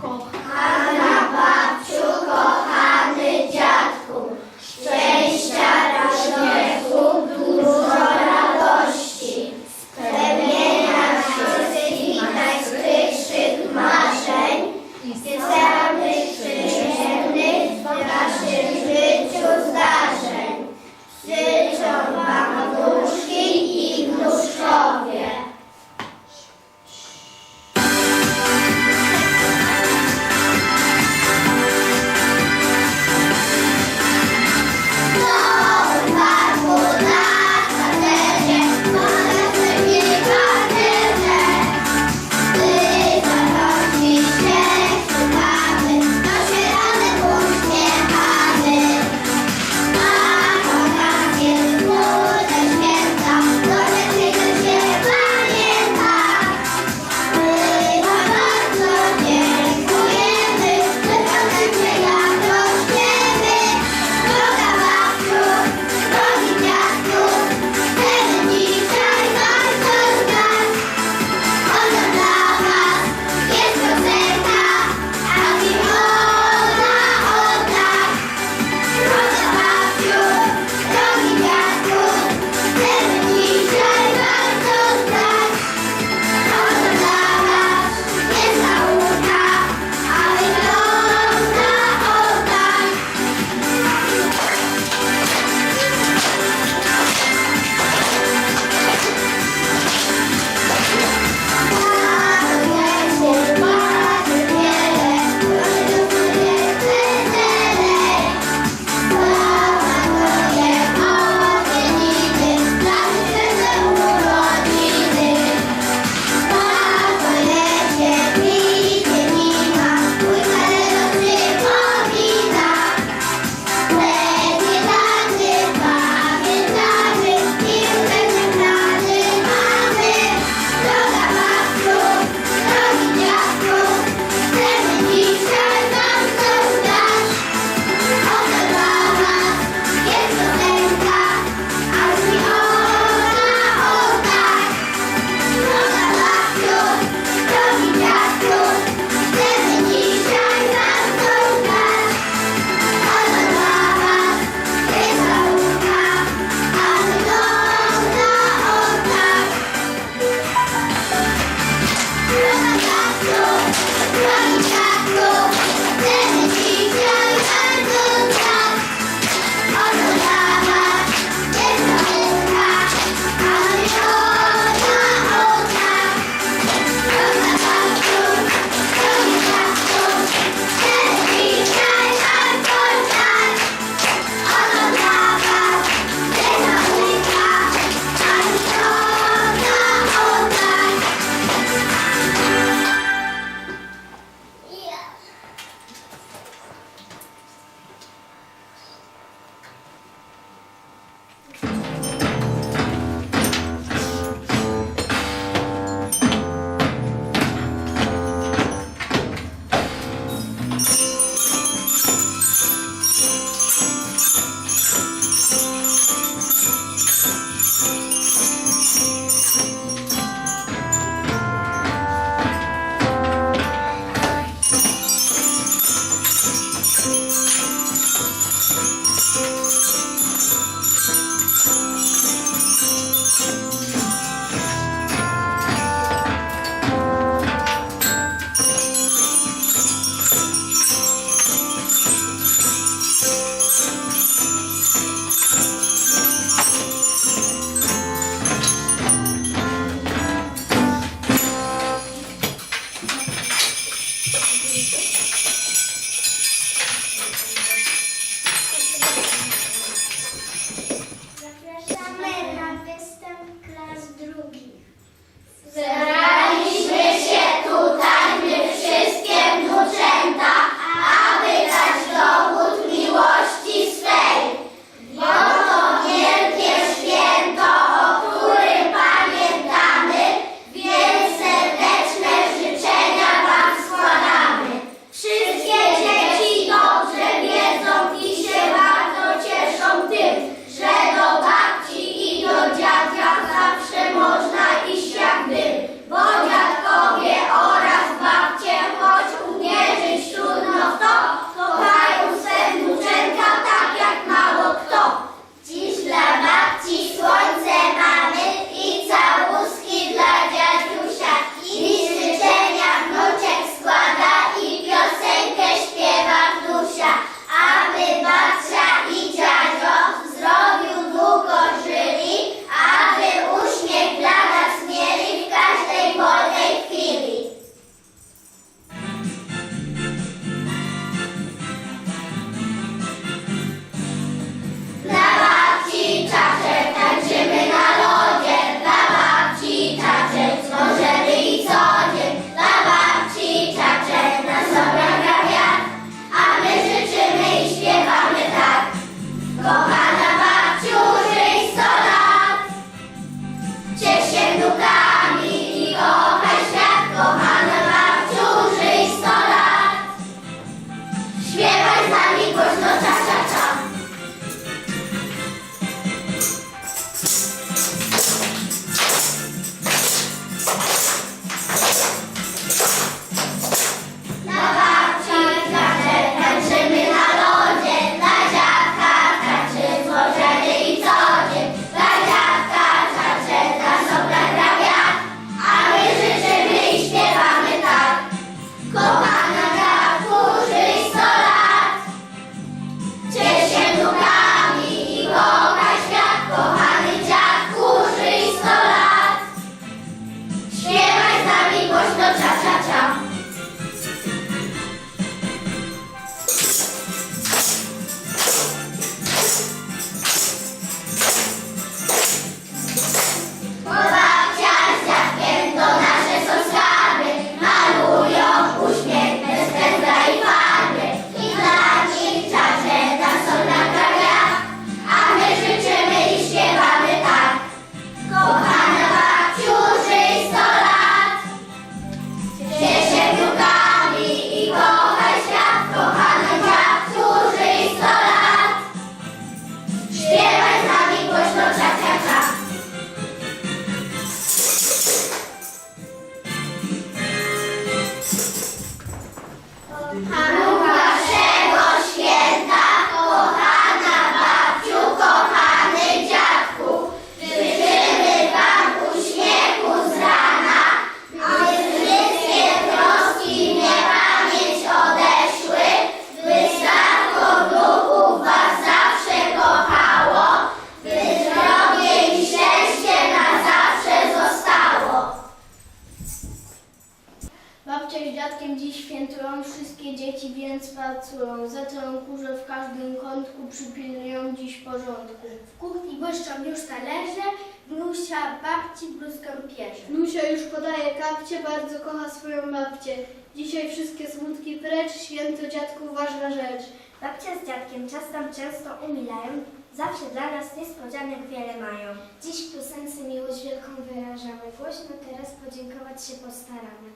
Kochana to kurze w każdym kątku przypilnują dziś porządku. W kuchni błyszczą już talerze, Nusia babci bluzkę pierze. Nusia już podaje kapcie, bardzo kocha swoją babcię. Dzisiaj wszystkie smutki precz, święto dziadku ważna rzecz. Babcia z dziadkiem czas tam często umilają, zawsze dla nas niespodzianek wiele mają. Dziś w piosence miłość wielką wyrażamy, głośno teraz podziękować się postaramy.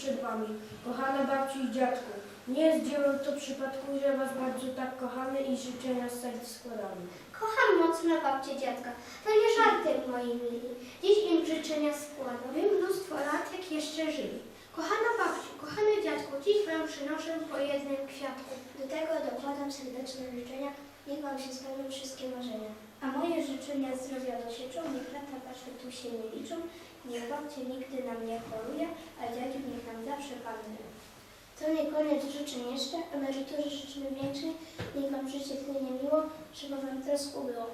Przed wami. Kochane babci i dziadku, nie jest dziełem to przypadku, że was bardzo tak kochamy i życzenia z serc składamy. Kocham mocno babcię dziadka. To nie żarty, moi mili. Dziś im życzenia składam. By mnóstwo lat, jak jeszcze żyli. Kochana babciu, kochany dziadku, dziś wam przynoszę po jednym kwiatku. Do tego dokładam serdeczne życzenia. Niech wam się spełnią wszystkie marzenia. A moje życzenia zdrowia dosieczą, niech lata wasze tu się nie liczą. Niech babcia nigdy nam nie choruje, a dziadziu niech nam zawsze panuje. To nie koniec życzeń jeszcze, emerytury życzymy większej, niech wam życie płynie miło, żeby wam trosku było.